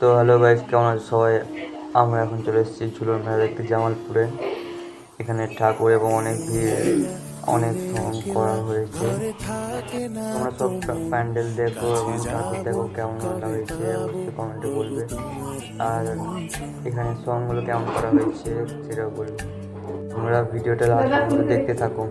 তো hello guys কেমন আছে সবাই? আমরা এখন চলে এসেছি ঝুলন মেলা দেখতে জামালপুরে। এখানে ঠাকুর এবং অনেক ভিড়, অনেক সং করা হয়েছে। তোমরা সব প্যান্ডেল দেখো এবং ঠাকুর দেখো কেমন হয়েছে অবশ্যই কমেন্টে বলবে। আর এখানে সংগুলো কেমন করা হয়েছে সেটাও বলবে। তোমরা ভিডিওটা লাস্ট দেখতে থাকো।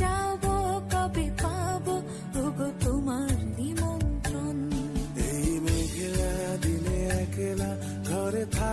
যাব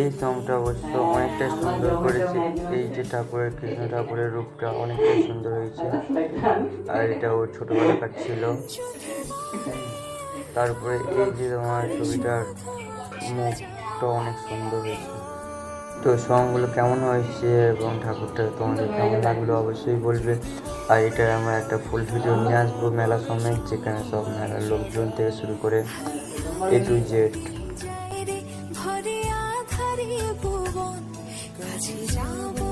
এই সংটা অবশ্য অনেকটাই সুন্দর করেছে। এই যে ঠাকুরের কৃষ্ণ ঠাকুরের রূপটা অনেকটাই সুন্দর হয়েছে। আর এটা ওর ছোটবেলাকার ছিল। তারপরে এই যে তোমার ছবিটার মুখটা অনেক সুন্দর হয়েছে। তো সংগুলো কেমন হয়েছে এবং ঠাকুরটা তোমাদের কেমন লাগল অবশ্যই বলবে। আর এটা আমরা একটা ফুল ভিডিও নিয়ে আসব মেলা সময়, যেখানে সব মেলার লোকজন থেকে শুরু করে এ টু জেড ভরে ভুবন কাছে যাব